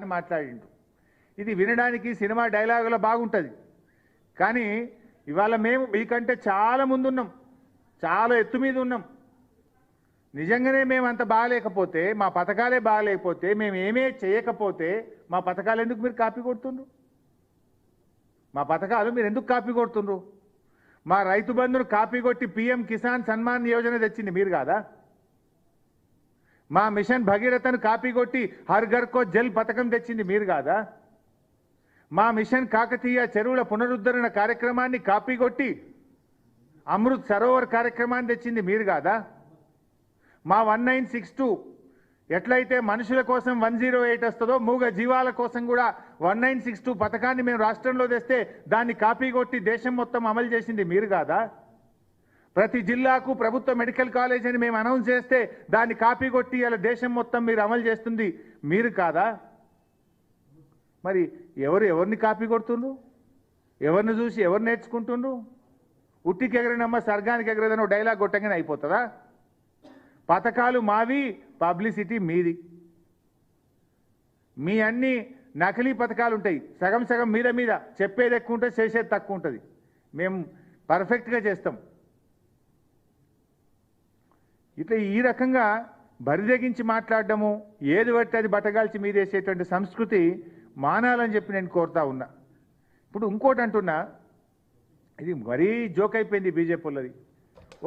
అని మాట్లాడిండు. ఇది వినడానికి సినిమా డైలాగులో బాగుంటుంది. కానీ ఇవాళ మేము మీకంటే చాలా ముందున్నాం. చాలా ఎత్తు మీద ఉన్నాం. నిజంగానే మేము అంత బాగలేకపోతే మా పథకాలే బాగాలేకపోతే మేము ఏమే చేయకపోతే మా పథకాలు ఎందుకు మీరు కాపీ కొడుతుండ్రు? మా పథకాలు మీరు ఎందుకు కాపీ కొడుతుండ్రు? మా రైతు బంధును కాపీ కొట్టి పిఎం కిసాన్ సన్మాన్ యోజన తెచ్చింది మీరు కాదా? మా మిషన్ భగీరథను కాపీ కొట్టి హర్ ఘర్ కో జల్ పథకం తెచ్చింది మీరు కాదా? మా మిషన్ కాకతీయ చెరువుల పునరుద్ధరణ కార్యక్రమాన్ని కాపీ కొట్టి అమృత్ సరోవర్ కార్యక్రమాన్ని తెచ్చింది మీరు కాదా? మా వన్ నైన్ సిక్స్ టూ ఎట్లయితే మనుషుల కోసం వన్ జీరో ఎయిట్ వస్తుందో మూగ జీవాల కోసం కూడా వన్ నైన్ సిక్స్ టూ పథకాన్ని మేము రాష్ట్రంలో తెస్తే దాన్ని కాపీ కొట్టి దేశం మొత్తం అమలు చేసింది మీరు కాదా? ప్రతి జిల్లాకు ప్రభుత్వ మెడికల్ కాలేజ్ అని మేము అనౌన్స్ చేస్తే దాన్ని కాపీ కొట్టి ఇలా దేశం మొత్తం మీరు అమలు చేస్తుంది. మీరు కాదా? మరి ఎవరు ఎవరిని కాపీ కొడుతుండ్రు? ఎవరిని చూసి ఎవరు నేర్చుకుంటుండ్రు? ఉట్టికి ఎగరనమ్మ సర్గానికి ఎగరదని ఒక డైలాగ్ కొట్టగానే అయిపోతుందా? పథకాలు మావి పబ్లిసిటీ మీది. మీ అన్ని నకిలీ పథకాలు ఉంటాయి. సగం సగం మీద మీద చెప్పేది ఎక్కువ ఉంటుంది చేసేది తక్కువ ఉంటుంది. మేము పర్ఫెక్ట్గా చేస్తాం. ఇట్లా ఈ రకంగా బరిదగించి మాట్లాడడము ఏది పడితే అది బట్టగాల్చి మీదేసేటువంటి సంస్కృతి మానాలని చెప్పి నేను కోరుతా ఉన్నా. ఇప్పుడు ఇంకోటి అంటున్నా ఇది మరీ జోక్ అయిపోయింది బీజేపీ వాళ్ళది.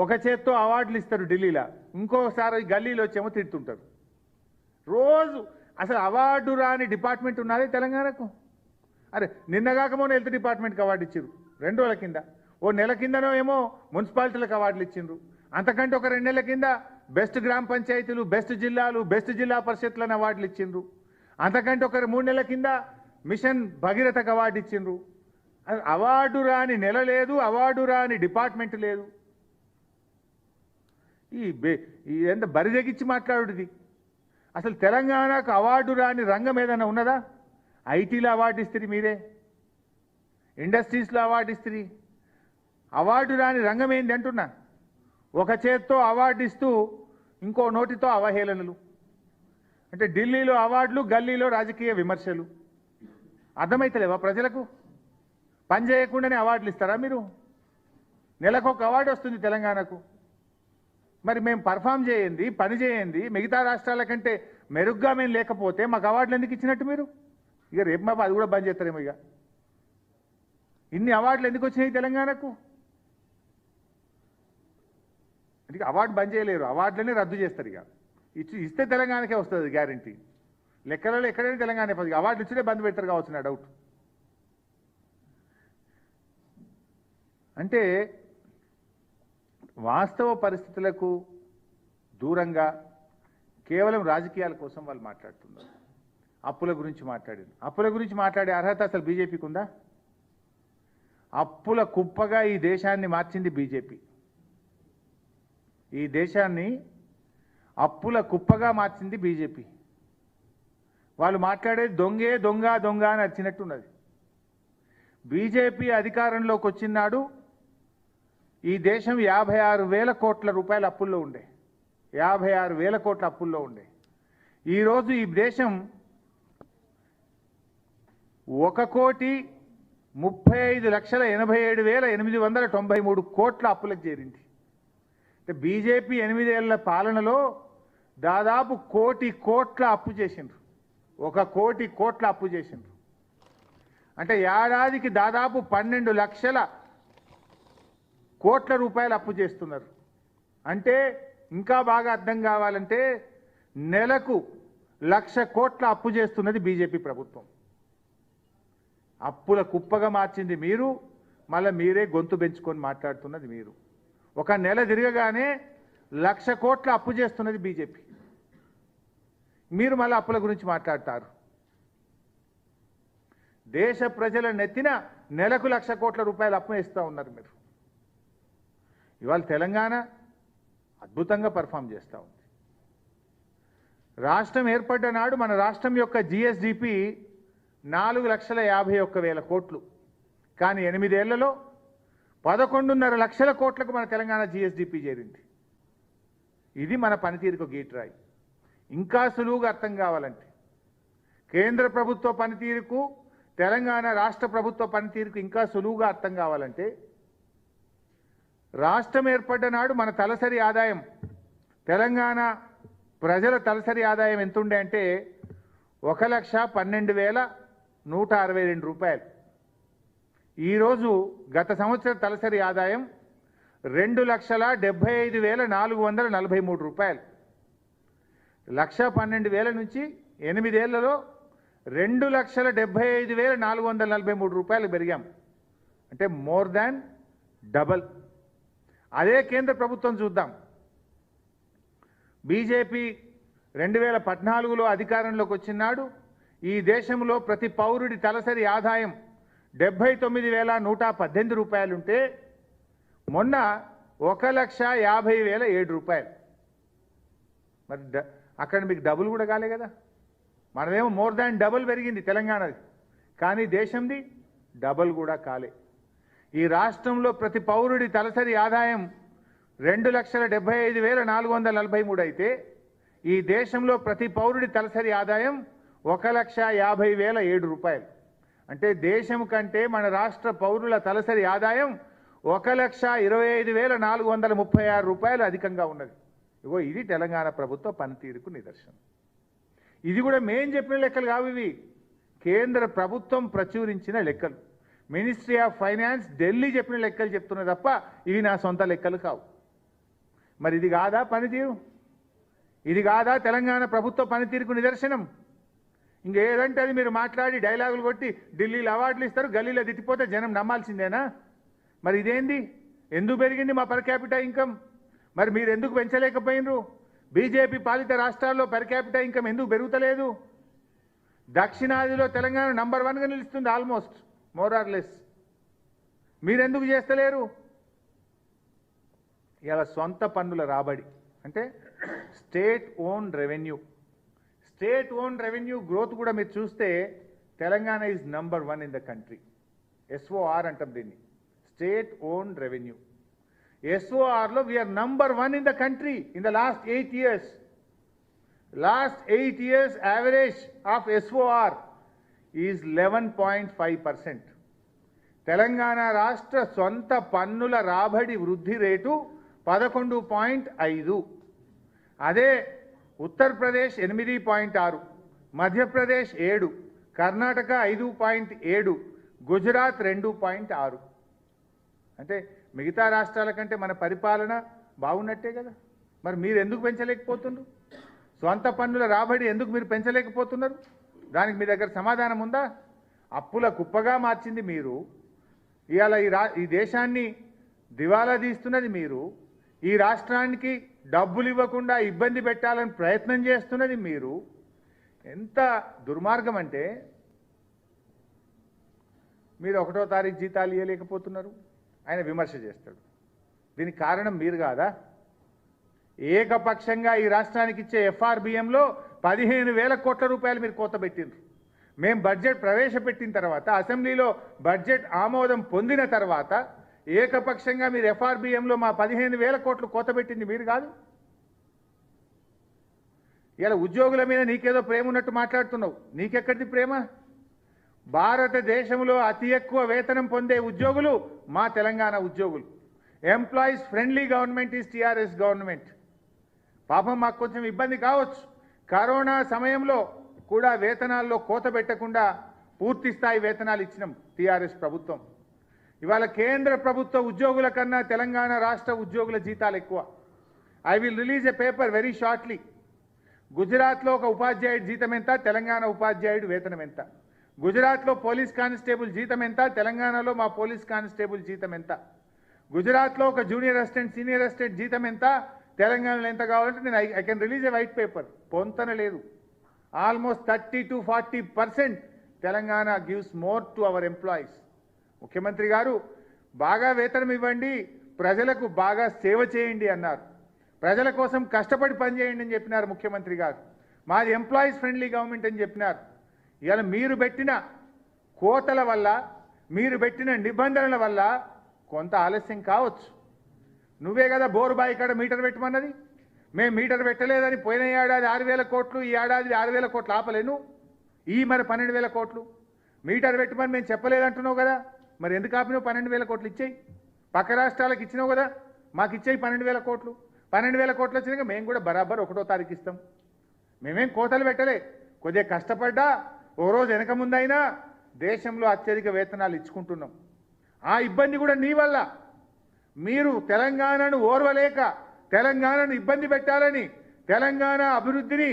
ఒక చేత్తో అవార్డులు ఇస్తారు ఢిల్లీలో ఇంకోసారి గల్లీలో వచ్చేమో తిడుతుంటారు. రోజు అసలు అవార్డు రాని డిపార్ట్మెంట్ ఉన్నది తెలంగాణకు. అరే నిన్నగాకమో హెల్త్ డిపార్ట్మెంట్కి అవార్డు ఇచ్చారు రెండు రోజుల కింద. ఓ నెల కిందనో ఏమో మున్సిపాలిటీలకు అవార్డులు ఇచ్చిండ్రు అంతకంటే ఒక రెండు నెలల కింద బెస్ట్ గ్రామ పంచాయతీలు బెస్ట్ జిల్లాలు బెస్ట్ జిల్లా పరిషత్లను అవార్డులు ఇచ్చిండ్రు. అంతకంటే ఒక మూడు నెలల కింద మిషన్ భగీరథకు అవార్డు ఇచ్చిండ్రు. అవార్డు రాని నెల లేదు అవార్డు రాని డిపార్ట్మెంట్ లేదు. ఈ బే ఎంత బరిదెగిచ్చి మాట్లాడుది అసలు తెలంగాణకు అవార్డు రాని రంగం ఏదైనా ఉన్నదా? ఐటీలో అవార్డు ఇస్తుంది మీరే. ఇండస్ట్రీస్లో అవార్డు ఇస్తుంది అవార్డు రాని రంగం ఏంది అంటున్నా? ఒక చేత్తో అవార్డు ఇస్తూ ఇంకో నోటితో అవహేళనలు. అంటే ఢిల్లీలో అవార్డులు గల్లీలో రాజకీయ విమర్శలు. అర్థమైతలేవా ప్రజలకు? పని చేయకుండానే అవార్డులు ఇస్తారా మీరు? నెలకు ఒక అవార్డు వస్తుంది తెలంగాణకు. మరి మేము పర్ఫామ్ చేయండి పని చేయండి మిగతా రాష్ట్రాల కంటే మెరుగ్గా మేము లేకపోతే మాకు అవార్డులు ఎందుకు ఇచ్చినట్టు మీరు? ఇక రేపు మా అది కూడా బంద్ చేస్తారేమో ఇక. ఇన్ని అవార్డులు ఎందుకు వచ్చినాయి తెలంగాణకు? అందుకే అవార్డు బంద్ చేయలేరు. అవార్డులనే రద్దు చేస్తారు ఇక. ఇచ్చి ఇస్తే తెలంగాణకే వస్తుంది గ్యారంటీ. లెక్కలలో ఎక్కడైనా తెలంగాణ పది. అవార్డులు ఇచ్చినే బంద్ పెడతారు కావచ్చు నా డౌట్. అంటే వాస్తవ పరిస్థితులకు దూరంగా కేవలం రాజకీయాల కోసం వాళ్ళు మాట్లాడుతున్నారు. అప్పుల గురించి మాట్లాడారు అప్పుల గురించి మాట్లాడే అర్హత అసలు బీజేపీకి ఉందా? అప్పుల కుప్పగా ఈ దేశాన్ని మార్చింది బీజేపీ. ఈ దేశాన్ని అప్పుల కుప్పగా మార్చింది బీజేపీ. వాళ్ళు మాట్లాడేది దొంగే దొంగ దొంగ అని వచ్చినట్టున్నది బీజేపీ అధికారంలోకి వచ్చినాడు ఈ దేశం యాభై ఆరు వేల కోట్ల రూపాయల అప్పుల్లో ఉండే. యాభై ఆరు వేల కోట్ల అప్పుల్లో ఉండే. ఈరోజు ఈ దేశం ఒక కోటి ముప్పై ఐదు లక్షల ఎనభై ఏడు వేల ఎనిమిది వందల తొంభై మూడు కోట్ల అప్పులకు చేరింది. అంటే బీజేపీ ఎనిమిదేళ్ళ పాలనలో దాదాపు కోటి కోట్ల అప్పు చేసిండ్రు. ఒక కోటి కోట్ల అప్పు చేసిండ్రు. అంటే ఏడాదికి దాదాపు పన్నెండు లక్షల కోట్ల రూపాయలు అప్పు చేస్తున్నారు. అంటే ఇంకా బాగా అర్థం కావాలంటే నెలకు లక్ష కోట్ల అప్పు చేస్తున్నది బీజేపీ ప్రభుత్వం. అప్పుల కుప్పగా మార్చింది మీరు మళ్ళీ మీరే గొంతు పెంచుకొని మాట్లాడుతున్నది మీరు. ఒక నెల తిరగగానే లక్ష కోట్ల అప్పు చేస్తున్నది బీజేపీ. మీరు మళ్ళీ అప్పుల గురించి మాట్లాడతారు. దేశ ప్రజల నెత్తిన నెలకు లక్ష కోట్ల రూపాయలు అప్పు ఇస్తూ ఉన్నారు మీరు. ఇవాళ తెలంగాణ అద్భుతంగా పర్ఫామ్ చేస్తూ ఉంది. రాష్ట్రం ఏర్పడ్డ నాడు మన రాష్ట్రం యొక్క జిఎస్డిపి నాలుగు లక్షల యాభై ఒక్క వేల కోట్లు. కానీ ఎనిమిదేళ్ళలో పదకొండున్నర లక్షల కోట్లకు మన తెలంగాణ జిఎస్డిపి చేరింది. ఇది మన పనితీరుకు గీట్రాయి. ఇంకా సులువుగా అర్థం కావాలంటే కేంద్ర ప్రభుత్వ పనితీరుకు తెలంగాణ రాష్ట్ర ప్రభుత్వ పనితీరుకు ఇంకా సులువుగా అర్థం కావాలంటే రాష్ట్రం ఏర్పడ్డ నాడు మన తలసరి ఆదాయం తెలంగాణ ప్రజల తలసరి ఆదాయం ఎంతుండే అంటే ఒక లక్ష పన్నెండు వేల నూట అరవై రెండు రూపాయలు. ఈరోజు గత సంవత్సరం తలసరి ఆదాయం రెండు లక్షల డెబ్బై ఐదు వేల నాలుగు వందల నలభై మూడు రూపాయలు. లక్ష పన్నెండు వేల నుంచి ఎనిమిదేళ్ళలో రెండు లక్షల డెబ్బై ఐదు వేల నాలుగు వందల నలభై మూడు రూపాయలు పెరిగాం. అంటే మోర్ దాన్ డబల్. అదే కేంద్ర ప్రభుత్వం చూద్దాం. బీజేపీ రెండు వేల పద్నాలుగులో అధికారంలోకి వచ్చినాడు ఈ దేశంలో ప్రతి పౌరుడి తలసరి ఆదాయం డెబ్బై తొమ్మిది వేల నూట పద్దెనిమిది రూపాయలుంటే మొన్న ఒక లక్ష యాభై వేల ఏడు రూపాయలు. మరి డ- అక్కడ మీకు డబుల్ కూడా కాలే కదా? మనదేమో మోర్ దాన్ డబుల్ పెరిగింది తెలంగాణది. కానీ దేశంది డబుల్ కూడా కాలే. ఈ రాష్ట్రంలో ప్రతి పౌరుడి తలసరి ఆదాయం రెండు లక్షల డెబ్బై ఐదు వేల నాలుగు వందల నలభై మూడు అయితే ఈ దేశంలో ప్రతి పౌరుడి తలసరి ఆదాయం ఒక లక్ష యాభై వేల ఏడు రూపాయలు. అంటే దేశం కంటే మన రాష్ట్ర పౌరుల తలసరి ఆదాయం ఒక లక్ష ఇరవై ఐదు వేల నాలుగు వందల ముప్పై ఆరు రూపాయలు అధికంగా ఉన్నది. ఇగో ఇది తెలంగాణ ప్రభుత్వ పనితీరుకు నిదర్శనం. ఇది కూడా మేం చెప్పిన లెక్కలు కావు ఇవి. కేంద్ర ప్రభుత్వం ప్రచురించిన లెక్కలు. మినిస్ట్రీ ఆఫ్ ఫైనాన్స్ ఢిల్లీ చెప్పిన లెక్కలు చెప్తున్నాయి తప్ప ఇవి నా సొంత లెక్కలు కావు. మరి ఇది కాదా పనితీరు? ఇది కాదా తెలంగాణ ప్రభుత్వ పనితీరుకు నిదర్శనం? ఇంకేదంటే అది మీరు మాట్లాడి డైలాగులు కొట్టి ఢిల్లీలో అవార్డులు ఇస్తారు గల్లీలో తిట్టిపోతే జనం నమ్మాల్సిందేనా? మరి ఇదేంది? ఎందుకు పెరిగింది మా పర్ క్యాపిటా ఇన్కమ్ మరి మీరు ఎందుకు పెంచలేకపోయినరు? బీజేపీ పాలిత రాష్ట్రాల్లో పర్ క్యాపిటా ఇన్కమ్ ఎందుకు పెరుగుతలేదు? దక్షిణాదిలో తెలంగాణ నంబర్ వన్గా నిలుస్తుంది ఆల్మోస్ట్ మోర్ మీరెందుకు చేస్తలేరు? ఇలా సొంత పన్నుల రాబడి అంటే state own revenue state own revenue growth కూడా మీరు చూస్తే Telangana is number one in the country. SOR అంటాం దీన్ని. State own revenue. ఎస్ఓఆర్లో we are number one in the country in the last eight years last eight years average of SOR is eleven point five percent Telangana రాష్ట్ర సొంత పన్నుల రాబడి వృద్ధి rate పదకొండు point ఐదు. అదే ఉత్తరప్రదేశ్ ఎనిమిది పాయింట్ ఆరు మధ్యప్రదేశ్ ఏడు కర్ణాటక ఐదు పాయింట్ ఏడు గుజరాత్ రెండు పాయింట్ ఆరు. అంటే మిగతా రాష్ట్రాల కంటే మన పరిపాలన బాగున్నట్టే కదా. మరి మీరు ఎందుకు పెంచలేకపోతున్నారు? సొంత పన్నుల రాబడి ఎందుకు మీరు పెంచలేకపోతున్నారు? దానికి మీ దగ్గర సమాధానం ఉందా? అప్పుల కుప్పగా మార్చింది మీరు. ఇవాళ ఈ రా ఈ దేశాన్ని దివాలా తీస్తున్నది మీరు. ఈ రాష్ట్రానికి డబ్బులు ఇవ్వకుండా ఇబ్బంది పెట్టాలని ప్రయత్నం చేస్తున్నది మీరు. ఎంత దుర్మార్గం అంటే మీరు ఒకటో తారీఖు జీతాలు ఇవ్వలేకపోతున్నారు ఆయన విమర్శ చేస్తాడు. దీనికి కారణం మీరు కాదా? ఏకపక్షంగా ఈ రాష్ట్రానికి ఇచ్చే ఎఫ్ఆర్బిఎంలో పదిహేను వేల కోట్ల రూపాయలు మీరు కోత పెట్టిండ్రు. మేము బడ్జెట్ ప్రవేశపెట్టిన తర్వాత అసెంబ్లీలో బడ్జెట్ ఆమోదం పొందిన తర్వాత ఏకపక్షంగా మీరు ఎఫ్ఆర్బిఎంలో మా పదిహేను వేల కోట్లు కోత పెట్టింది మీరు కాదు? ఇలా ఉద్యోగుల మీద నీకేదో ప్రేమ ఉన్నట్టు మాట్లాడుతున్నావు. నీకెక్కడిది ప్రేమ? భారతదేశంలో అతి ఎక్కువ వేతనం పొందే ఉద్యోగులు మా తెలంగాణ ఉద్యోగులు. Employees friendly government is TRS government పాపం మాకు కొంచెం ఇబ్బంది కావచ్చు. కరోనా సమయంలో కూడా వేతనాల్లో కోత పెట్టకుండా పూర్తి స్థాయి వేతనాలు ఇచ్చినాం టీఆర్ఎస్ ప్రభుత్వం. ఇవాళ కేంద్ర ప్రభుత్వ ఉద్యోగుల కన్నా తెలంగాణ రాష్ట్ర ఉద్యోగుల జీతాలు ఎక్కువ. I will release a paper very shortly. గుజరాత్లో ఒక ఉపాధ్యాయుడి జీతం ఎంత? తెలంగాణ ఉపాధ్యాయుడు వేతనం ఎంత? గుజరాత్లో పోలీస్ కానిస్టేబుల్ జీతం ఎంత? తెలంగాణలో మా పోలీస్ కానిస్టేబుల్ జీతం ఎంత? గుజరాత్లో ఒక జూనియర్ అసిస్టెంట్ సీనియర్ అసిస్టెంట్ జీతం ఎంత? తెలంగాణలో ఎంత కావాలంటే నేను I can release a white paper. పొంతన లేదు. Almost thirty to forty percent Telangana gives more to our employees. ముఖ్యమంత్రి గారు బాగా వేతనం ఇవ్వండి ప్రజలకు బాగా సేవ చేయండి అన్నారు. ప్రజల కోసం కష్టపడి పనిచేయండి అని చెప్పినారు ముఖ్యమంత్రి గారు. మాది ఎంప్లాయీస్ ఫ్రెండ్లీ గవర్నమెంట్ అని చెప్పినారు. ఇవాళ మీరు పెట్టిన కోతల వల్ల మీరు పెట్టిన నిబంధనల వల్ల కొంత ఆలస్యం కావచ్చు. నువ్వే కదా బోరు బాయి కాడ మీటర్ పెట్టమన్నది. మేము మీటర్ పెట్టలేదని పోయిన ఏడాది ఆరు వేల కోట్లు ఈ ఏడాది ఆరు వేల కోట్లు ఆపలేను. ఈ మరి పన్నెండు వేల కోట్లు. మీటర్ పెట్టమని మేము చెప్పలేదంటున్నావు కదా. మరి ఎందుకు ఆపినావు? పన్నెండు వేల కోట్లు ఇచ్చేయి. పక్క రాష్ట్రాలకు ఇచ్చినావు కదా? మాకు ఇచ్చేయి పన్నెండు వేల కోట్లు. పన్నెండు వేల కోట్లు వచ్చినాక మేము కూడా బరాబర్ ఒకటో తారీఖు ఇస్తాం. మేమేం కోతలు పెట్టలే. కొద్దిగా కష్టపడ్డా ఓ రోజు వెనక ముందైనా దేశంలో అత్యధిక వేతనాలు ఇచ్చుకుంటున్నాం. ఆ ఇబ్బంది కూడా నీ వల్ల. మీరు తెలంగాణను ఓర్వలేక తెలంగాణను ఇబ్బంది పెట్టాలని తెలంగాణ అభివృద్ధిని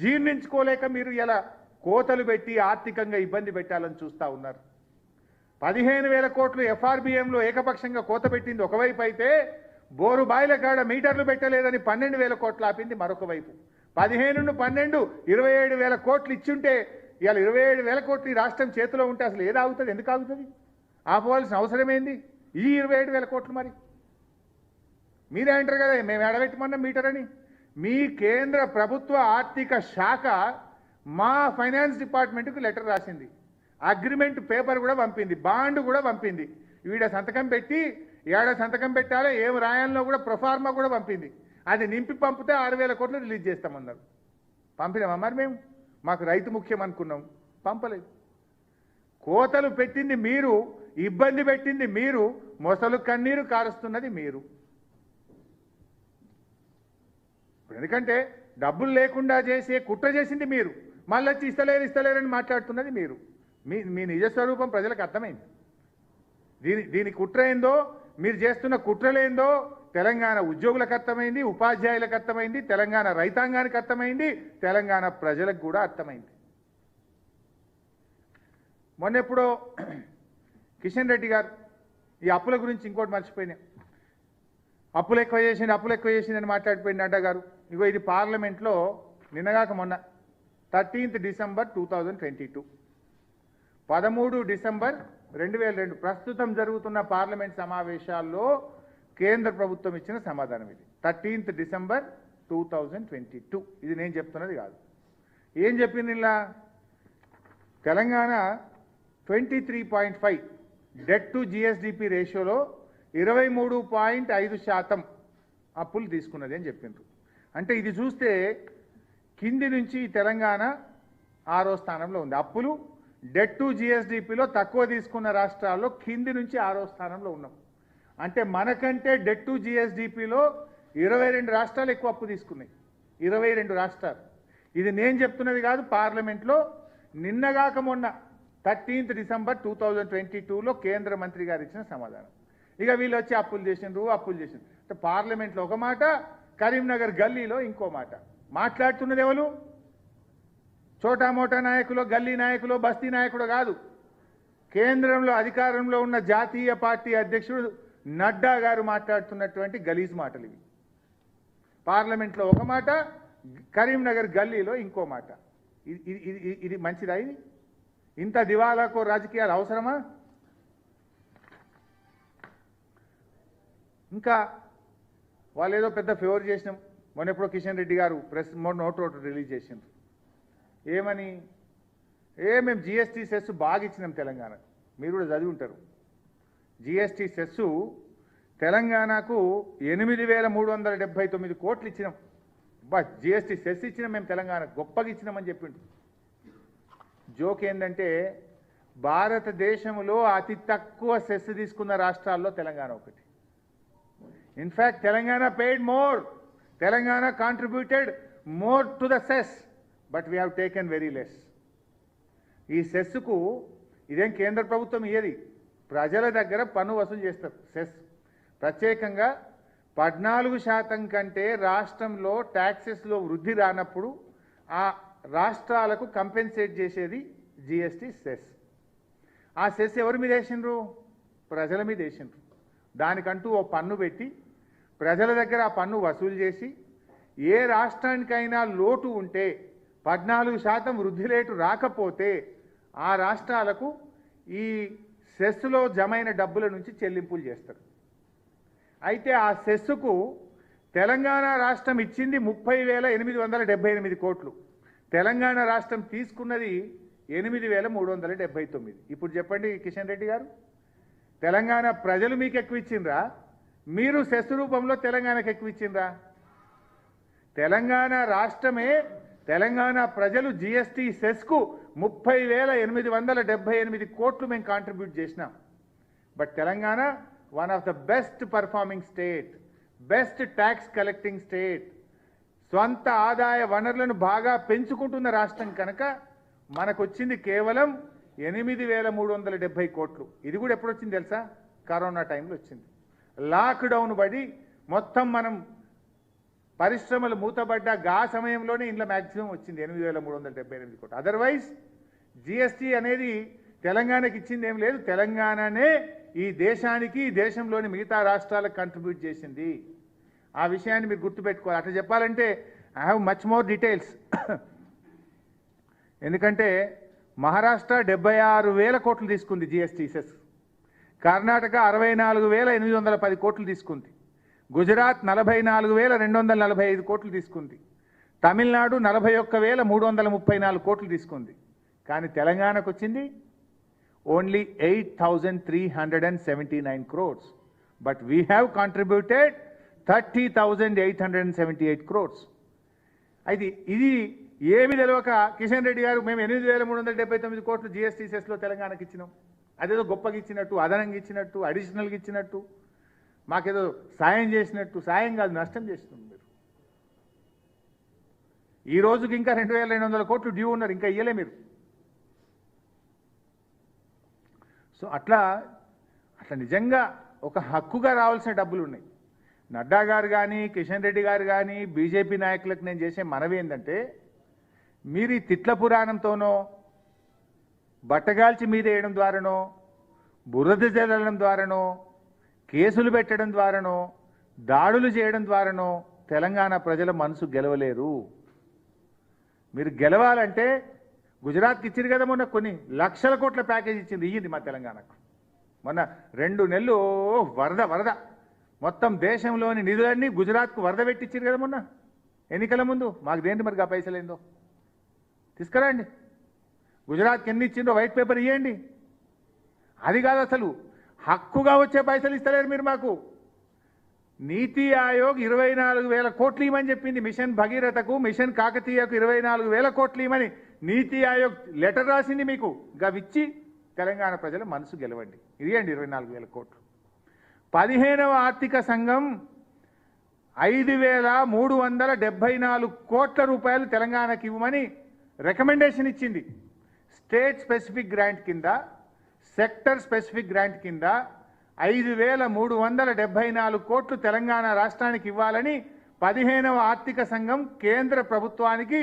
జీర్ణించుకోలేక మీరు ఇలా కోతలు పెట్టి ఆర్థికంగా ఇబ్బంది పెట్టాలని చూస్తూ ఉన్నారు. పదిహేను వేల కోట్లు ఎఫ్ఆర్బిఎంలో ఏకపక్షంగా కోత పెట్టింది ఒకవైపు అయితే బోరు బాయిల కాడ మీటర్లు పెట్టలేదని పన్నెండు వేల కోట్లు ఆపింది మరొక వైపు. పదిహేను పన్నెండు ఇరవై ఏడు వేల కోట్లు ఇచ్చుంటే ఇవాళ ఇరవై ఏడు వేల కోట్లు ఈ రాష్ట్రం చేతిలో ఉంటే అసలు ఏది ఆగుతుంది? ఎందుకు ఆగుతుంది? ఆపవలసిన అవసరం ఏంది ఈ ఇరవై ఏడు వేల కోట్లు మరి. మీరే అంటారు కదా మేము ఎడబెట్టమన్నాం మీటర్ అని. మీ కేంద్ర ప్రభుత్వ ఆర్థిక శాఖ మా ఫైనాన్స్ డిపార్ట్మెంట్కు లెటర్ రాసింది. అగ్రిమెంట్ పేపర్ కూడా పంపింది బాండ్ కూడా పంపింది. వీడ సంతకం పెట్టి ఏడ సంతకం పెట్టాలో ఏం రాయాలనో కూడా ప్రొఫార్మా కూడా పంపింది. అది నింపి పంపితే ఆరు వేల కోట్లు రిలీజ్ చేస్తామన్నారు పంపినామా మరి మేము? మాకు రైతు ముఖ్యం అనుకున్నాం. పంపలేదు. కోతలు పెట్టింది మీరు ఇబ్బంది పెట్టింది మీరు మొసలు కన్నీరు కారుస్తున్నది మీరు. ఎందుకంటే డబ్బులు లేకుండా చేసే కుట్ర చేసింది మీరు. మళ్ళీ వచ్చి ఇస్తలేరు ఇస్తలేరని మాట్లాడుతున్నది మీరు. మీ మీ నిజ స్వరూపం ప్రజలకు అర్థమైంది. దీని దీని కుట్ర ఏందో మీరు చేస్తున్న కుట్రలేందో తెలంగాణ ఉద్యోగులకు అర్థమైంది ఉపాధ్యాయులకు అర్థమైంది తెలంగాణ రైతాంగానికి అర్థమైంది తెలంగాణ ప్రజలకు కూడా అర్థమైంది. మొన్న ఎప్పుడో కిషన్ రెడ్డి గారు ఈ అప్పుల గురించి ఇంకోటి మర్చిపోయినా. అప్పులు ఎక్కువ చేసింది అప్పులు ఎక్కువ చేసింది అని మాట్లాడిపోయింది నడ్డా గారు. ఇగో ఇది పార్లమెంట్లో నిన్నగాక మొన్న thirteenth December two thousand twenty two. పదమూడు డిసెంబర్ రెండు వేల రెండు. ప్రస్తుతం జరుగుతున్న పార్లమెంట్ సమావేశాల్లో కేంద్ర ప్రభుత్వం ఇచ్చిన సమాధానం ఇది. Thirteenth December two thousand twenty two. ఇది నేను చెప్తున్నది కాదు. ఏం చెప్పింది ఇలా? Telangana twenty three point five debt to GSDP రేషియోలో ఇరవై మూడు పాయింట్ ఐదు శాతం అప్పులు తీసుకున్నది అని చెప్పిండ్రు. అంటే ఇది చూస్తే కింది నుంచి తెలంగాణ ఆరో స్థానంలో ఉంది. అప్పులు డెట్ టు జిఎస్డిపిలో తక్కువ తీసుకున్న రాష్ట్రాల్లో కింది నుంచి ఆరో స్థానంలో ఉన్నాం. అంటే మనకంటే డెట్ టు జిఎస్డిపిలో ఇరవై రెండు రాష్ట్రాలు ఎక్కువ అప్పు తీసుకున్నాయి. ఇరవై రెండు రాష్ట్రాలు. ఇది నేను చెప్తున్నది కాదు పార్లమెంట్లో నిన్నగాక మొన్న thirteenth December two thousand twenty టూలో కేంద్ర మంత్రి గారు ఇచ్చిన సమాధానం. ఇక వీళ్ళు వచ్చి అప్పులు చేసిండ్రు అప్పులు చేసిండ్రు. అంటే పార్లమెంట్లో ఒక మాట కరీంనగర్ గల్లీలో ఇంకో మాట. మాట్లాడుతున్నది ఎవరు? చోటా మోటా నాయకులు గల్లీ నాయకులు బస్తీ నాయకుడు కాదు. కేంద్రంలో అధికారంలో ఉన్న జాతీయ పార్టీ అధ్యక్షుడు నడ్డా గారు మాట్లాడుతున్నటువంటి గలీజ్ మాటలు ఇవి. పార్లమెంట్లో ఒక మాట కరీంనగర్ గల్లీలో ఇంకో మాట. ఇది ఇది- ఇది మంచిదా ఇది? ఇంత దివాలాకో రాజకీయాలు అవసరమా? ఇంకా వాళ్ళు ఏదో పెద్ద ఫేవర్ చేసినాం. మొన్న ఎప్పుడో కిషన్ రెడ్డి గారు ప్రెస్ మొన్న నోట్ ఒకటి రిలీజ్ చేసిండ్రు. ఏమని? ఏ మేము జిఎస్టీ సెస్ బాగా ఇచ్చినాం తెలంగాణకు మీరు కూడా చదివి ఉంటారు. జిఎస్టీ సెస్సు తెలంగాణకు ఎనిమిది వేల మూడు వందల డెబ్బై తొమ్మిది కోట్లు ఇచ్చినాం. బా జిఎస్టీ సెస్ ఇచ్చినాం మేము తెలంగాణ గొప్పగా ఇచ్చినామని చెప్పిండు. జోక్ ఏంటంటే భారతదేశంలో అతి తక్కువ సెస్ తీసుకున్న రాష్ట్రాల్లో తెలంగాణ ఒకటి. In fact Telangana paid more Telangana contributed more to the cess. But we have taken very less ఈ సెస్కు ఇదేం కేంద్ర ప్రభుత్వం ఇయ్యది? ప్రజల దగ్గర పన్ను వసూలు చేస్తారు సెస్. ప్రత్యేకంగా పద్నాలుగు శాతం కంటే రాష్ట్రంలో ట్యాక్సెస్లో వృద్ధి రానప్పుడు ఆ రాష్ట్రాలకు కంపెన్సేట్ చేసేది జిఎస్టీ సెస్. ఆ సెస్ ఎవరి మీద వేసిండ్రు? ప్రజల మీద వేసిండ్రు. దానికంటూ ఓ పన్ను పెట్టి ప్రజల దగ్గర ఆ పన్ను వసూలు చేసి ఏ రాష్ట్రానికైనా లోటు ఉంటే పద్నాలుగు శాతం వృద్ధి రేటు రాకపోతే ఆ రాష్ట్రాలకు ఈ సెస్సులో జమైన డబ్బుల నుంచి చెల్లింపులు చేస్తారు. అయితే ఆ సెస్సుకు తెలంగాణ రాష్ట్రం ఇచ్చింది ముప్పై వేల ఎనిమిది వందల డెబ్బై ఎనిమిది కోట్లు. తెలంగాణ రాష్ట్రం తీసుకున్నది ఎనిమిది వేల మూడు వందల డెబ్బై తొమ్మిది. ఇప్పుడు చెప్పండి కిషన్ రెడ్డి గారు తెలంగాణ ప్రజలు మీకు ఎక్కువ ఇచ్చిండ్రా? మీరు సెస్ రూపంలో తెలంగాణకు ఎక్కువ ఇచ్చిండ్రా? తెలంగాణ రాష్ట్రమే తెలంగాణ ప్రజలు జిఎస్టీ సెస్కు ముప్పై వేల ఎనిమిది వందల డెబ్బై ఎనిమిది కోట్లు మేము కాంట్రిబ్యూట్ చేసినాం. But Telangana one of the best performing state best tax collecting state స్వంత ఆదాయ వనరులను బాగా పెంచుకుంటున్న రాష్ట్రం కనుక మనకొచ్చింది కేవలం ఎనిమిది వేల మూడు వందల డెబ్బై కోట్లు. ఇది కూడా ఎప్పుడు వచ్చింది తెలుసా? కరోనా టైంలో వచ్చింది. లాక్డౌన్ పడి మొత్తం మనం పరిశ్రమలు మూతబడ్డ గా సమయంలోనే ఇంట్లో మ్యాక్సిమం వచ్చింది ఎనిమిది వేల మూడు వందల డెబ్బై ఎనిమిది కోట్లు. అదర్వైజ్ జిఎస్టీ అనేది తెలంగాణకి ఇచ్చింది ఏం లేదు. తెలంగాణనే ఈ దేశానికి ఈ దేశంలోని మిగతా రాష్ట్రాలకు కంట్రిబ్యూట్ చేసింది. ఆ విషయాన్ని మీరు గుర్తుపెట్టుకోవాలి. అట్లా చెప్పాలంటే I have much more details ఎందుకంటే మహారాష్ట్ర డెబ్బై ఆరు వేల కోట్లు తీసుకుంది జిఎస్టీ సెస్ కర్ణాటక అరవై నాలుగు వేల ఎనిమిది వందల పది కోట్లు తీసుకుంది. గుజరాత్ నలభై నాలుగు వేల రెండు వందల నలభై ఐదు కోట్లు తీసుకుంది. తమిళనాడు నలభై ఒక్క వేల మూడు వందల ముప్పై నాలుగు కోట్లు తీసుకుంది. కానీ తెలంగాణకు వచ్చింది only eight thousand three hundred and seventy nine crores. But we have contributed thirty thousand eight hundred and seventy eight crores. అయితే ఇది ఏమి తెలియక కిషన్ రెడ్డి గారు మేము ఎనిమిది వేల మూడు వందల డెబ్బై తొమ్మిది కోట్లు జిఎస్టీ సెస్లో తెలంగాణకి ఇచ్చినాం అదేదో గొప్పగా ఇచ్చినట్టు అదనంగా ఇచ్చినట్టు అడిషనల్గా ఇచ్చినట్టు. మాకేదో సాయం చేసినట్టు సాయం కాదు నష్టం చేస్తుంది మీరు. ఈ రోజుకి ఇంకా రెండు వేల రెండు వందల కోట్లు డ్యూ ఉన్నారు ఇంకా ఇయ్యలే మీరు. సో అట్లా అట్లా నిజంగా ఒక హక్కుగా రావాల్సిన డబ్బులు ఉన్నాయి. నడ్డా గారు కానీ కిషన్ రెడ్డి గారు కానీ బీజేపీ నాయకులకు నేను చేసే మనవి ఏంటంటే మీరు ఈ తిట్ల పురాణంతోనో బట్టగాల్చి మీద వేయడం ద్వారానో బురద జల్లడం ద్వారానో కేసులు పెట్టడం ద్వారానో దాడులు చేయడం ద్వారానో తెలంగాణ ప్రజల మనసు గెలవలేరు. మీరు గెలవాలంటే గుజరాత్కి ఇచ్చింది కదా మొన్న కొన్ని లక్షల కోట్ల ప్యాకేజ్ ఇచ్చింది ఇయ్యింది మా తెలంగాణకు. మొన్న రెండు నెలలు వరద వరద. మొత్తం దేశంలోని నిధులన్నీ గుజరాత్కు వరద పెట్టించారు కదా మొన్న. ఎన్నికల ముందు. మాకు దేంటి మరి ఆ పైసలు ఏందో తీసుకురండి. గుజరాత్కి ఎన్ని ఇచ్చిందో వైట్ పేపర్ ఇవ్వండి అది కాదు అసలు హక్కుగా వచ్చే పైసలు ఇస్తలేరు మీరు మాకు. నీతి ఆయోగ్ ఇరవై నాలుగు వేల కోట్లు ఇవ్వమని చెప్పింది మిషన్ భగీరథకు మిషన్ కాకతీయకు ఇరవై నాలుగు వేల కోట్లు ఇవ్వమని నీతి ఆయోగ్ లెటర్ రాసింది మీకు. గవిచ్చి తెలంగాణ ప్రజల మనసు గెలవండి. ఇదిగండి ఇరవై నాలుగు వేల కోట్లు. పదిహేనవ ఆర్థిక సంఘం ఐదు వేల మూడు వందల డెబ్బై నాలుగు కోట్ల రూపాయలు తెలంగాణకి ఇవ్వమని రికమెండేషన్ ఇచ్చింది. స్టేట్ స్పెసిఫిక్ గ్రాంట్ కింద సెక్టర్ స్పెసిఫిక్ గ్రాంట్ కింద ఐదు వేల మూడు వందల డెబ్బై నాలుగు కోట్లు తెలంగాణ రాష్ట్రానికి ఇవ్వాలని పదిహేనవ ఆర్థిక సంఘం కేంద్ర ప్రభుత్వానికి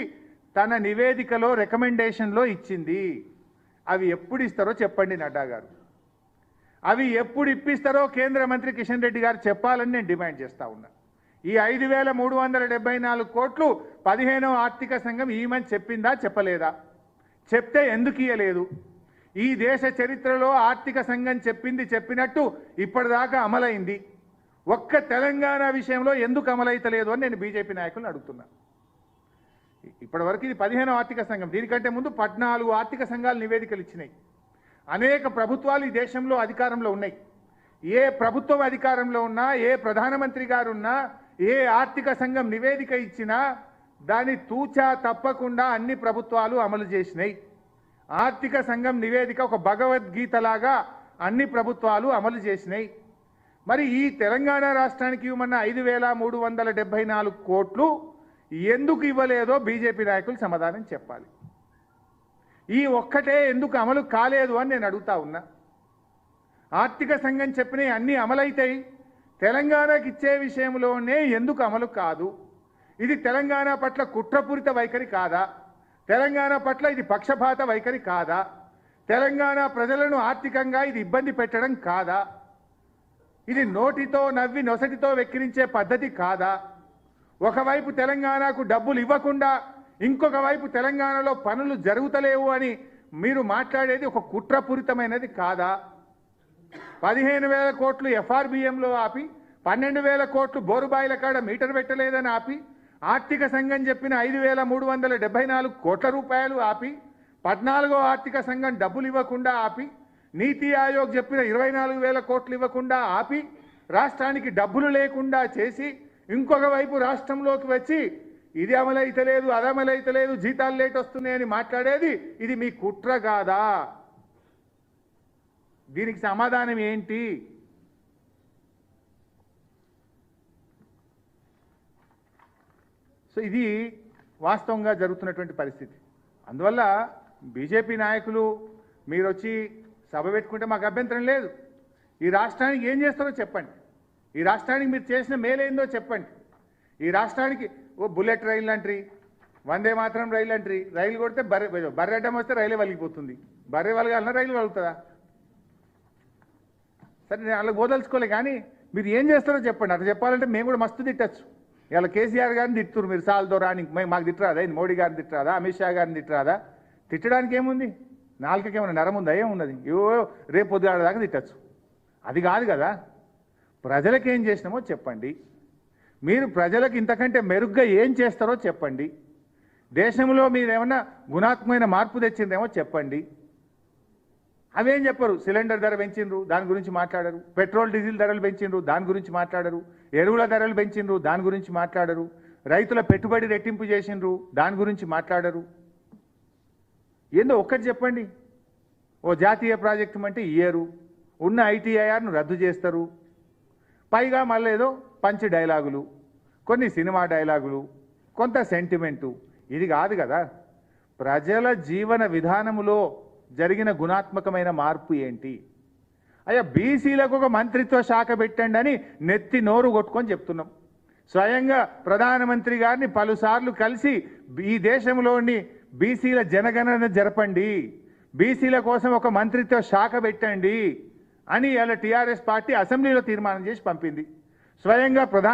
తన నివేదికలో రికమెండేషన్లో ఇచ్చింది. అవి ఎప్పుడు ఇస్తారో చెప్పండి నడ్డా గారు. అవి ఎప్పుడు ఇప్పిస్తారో కేంద్ర మంత్రి కిషన్ రెడ్డి గారు చెప్పాలని నేను డిమాండ్ చేస్తా ఉన్నా. ఈ ఐదు వేల మూడు వందల డెబ్బై నాలుగు కోట్లు పదిహేనవ ఆర్థిక సంఘం ఈమని చెప్పిందా చెప్పలేదా? చెప్తే ఎందుకు ఇయ్యలేదు? ఈ దేశ చరిత్రలో ఆర్థిక సంఘం చెప్పింది చెప్పినట్టు ఇప్పటిదాకా అమలైంది. ఒక్క తెలంగాణ విషయంలో ఎందుకు అమలైతలేదు అని నేను బీజేపీ నాయకులను అడుగుతున్నా. ఇప్పటివరకు ఇది పదిహేను ఆర్థిక సంఘం. దీనికంటే ముందు పద్నాలుగు ఆర్థిక సంఘాలు నివేదికలు ఇచ్చినాయి. అనేక ప్రభుత్వాలు ఈ దేశంలో అధికారంలో ఉన్నాయి. ఏ ప్రభుత్వం అధికారంలో ఉన్నా ఏ ప్రధానమంత్రి గారు ఉన్నా ఏ ఆర్థిక సంఘం నివేదిక ఇచ్చినా దాన్ని తూచా తప్పకుండా అన్ని ప్రభుత్వాలు అమలు చేసినాయి. ఆర్థిక సంఘం నివేదిక ఒక భగవద్గీతలాగా అన్ని ప్రభుత్వాలు అమలు చేసినాయి. మరి ఈ తెలంగాణ రాష్ట్రానికి ఇవ్వమన్న ఐదు వేల మూడు వందల డెబ్బై నాలుగు కోట్లు ఎందుకు ఇవ్వలేదో బీజేపీ నాయకులు సమాధానం చెప్పాలి. ఈ ఒక్కటే ఎందుకు అమలు కాలేదు అని నేను అడుగుతా ఉన్నా. ఆర్థిక సంఘం చెప్పిన అన్నీ అమలైతాయి. తెలంగాణకి ఇచ్చే విషయంలోనే ఎందుకు అమలు కాదు. ఇది తెలంగాణ పట్ల కుట్రపూరిత వైఖరి కాదా? తెలంగాణ పట్ల ఇది పక్షపాత వైఖరి కాదా? తెలంగాణ ప్రజలను ఆర్థికంగా ఇది ఇబ్బంది పెట్టడం కాదా? ఇది నోటితో నవ్వి నొసటితో వెక్కిరించే పద్ధతి కాదా? ఒకవైపు తెలంగాణకు డబ్బులు ఇవ్వకుండా ఇంకొక వైపు తెలంగాణలో పనులు జరుగుతలేవు అని మీరు మాట్లాడేది ఒక కుట్రపూరితమైనది కాదా? పదిహేను వేల కోట్లు ఎఫ్ఆర్బిఎంలో ఆపి పన్నెండు వేల కోట్లు బోరుబాయిల కాడ మీటర్ పెట్టలేదని ఆపి ఆర్థిక సంఘం చెప్పిన ఐదు వేల మూడు వందల డెబ్బై నాలుగు కోట్ల రూపాయలు ఆపి పద్నాలుగో ఆర్థిక సంఘం డబ్బులు ఇవ్వకుండా ఆపి నీతి ఆయోగ్ చెప్పిన ఇరవై నాలుగు వేల కోట్లు ఇవ్వకుండా ఆపి రాష్ట్రానికి డబ్బులు లేకుండా చేసి ఇంకొక వైపు రాష్ట్రంలోకి వచ్చి ఇది అమలైతలేదు అది అమలైతలేదు జీతాలు లేట్ వస్తున్నాయని మాట్లాడేది ఇది మీ కుట్ర కాదా? దీనికి సమాధానం ఏంటి? సో ఇది వాస్తవంగా జరుగుతున్నటువంటి పరిస్థితి. అందువల్ల బీజేపీ నాయకులు మీరు వచ్చి సభ పెట్టుకుంటే మాకు అభ్యంతరం లేదు. ఈ రాష్ట్రానికి ఏం చేస్తారో చెప్పండి. ఈ రాష్ట్రానికి మీరు చేసిన మేలేందో చెప్పండి. ఈ రాష్ట్రానికి ఓ బుల్లెట్ రైలు అంటారు వందే మాత్రం రైలు అంటారు రైలు కొడితే బర్రె బర్రె అడ్డం వస్తే రైలే వలిగిపోతుంది. బర్రె వలగాలన్నా రైలు వలుగుతుందా? సరే నేను వాళ్ళకి బోదలుచుకోలే కానీ మీరు ఏం చేస్తారో చెప్పండి. అట్లా చెప్పాలంటే మేము కూడా మస్తు తిట్టచ్చు. ఇలా కేసీఆర్ గారిని తిట్టురు మీరు. సాల్తో రాని మాకు తిట్టరాదా? ఇది మోడీ గారిని తిట్టరాదా? అమిత్ షా గారిని తిట్టరాదా? తిట్టడానికి ఏముంది? నాలుకకి ఏమన్నా నరం ఉందా? ఏమున్నది? ఏవో రేపు పొద్దుగాడ దాకా తిట్టచ్చు. అది కాదు కదా. ప్రజలకు ఏం చేసినామో చెప్పండి. మీరు ప్రజలకు ఇంతకంటే మెరుగ్గా ఏం చేస్తారో చెప్పండి. దేశంలో మీరు ఏమన్నా గుణాత్మకమైన మార్పు తెచ్చిందేమో చెప్పండి. అవేం చెప్పరు? సిలిండర్ ధర పెంచిండ్రు దాని గురించి మాట్లాడరు. పెట్రోల్ డీజిల్ ధరలు పెంచిండ్రు దాని గురించి మాట్లాడరు. ఎరువుల ధరలు పెంచిండ్రు దాని గురించి మాట్లాడరు. రైతుల పెట్టుబడి రెట్టింపు చేసిండ్రు దాని గురించి మాట్లాడరు. ఏందో ఒక్కటి చెప్పండి. ఓ జాతీయ ప్రాజెక్టు అంటే ఇయ్యరు ఉన్న ఐటీఐఆర్ను రద్దు చేస్తారు. పైగా మళ్ళీ ఏదో పంచ్ డైలాగులు కొన్ని సినిమా డైలాగులు కొంత సెంటిమెంటు. ఇది కాదు కదా. ప్రజల జీవన విధానములో జరిగిన గుణాత్మకమైన మార్పు ఏంటి? అయ్యా బీసీలకు ఒక మంత్రిత్వ శాఖ పెట్టండి అని నెత్తి నోరు కొట్టుకొని చెప్తున్నాం. స్వయంగా ప్రధానమంత్రి గారిని పలుసార్లు కలిసి ఈ దేశంలోని బీసీల జనగణన జరపండి. బీసీల కోసం ఒక మంత్రిత్వ శాఖ పెట్టండి అని ఇలా టీఆర్ఎస్ పార్టీ అసెంబ్లీలో తీర్మానం చేసి పంపింది. స్వయంగా ప్రధాన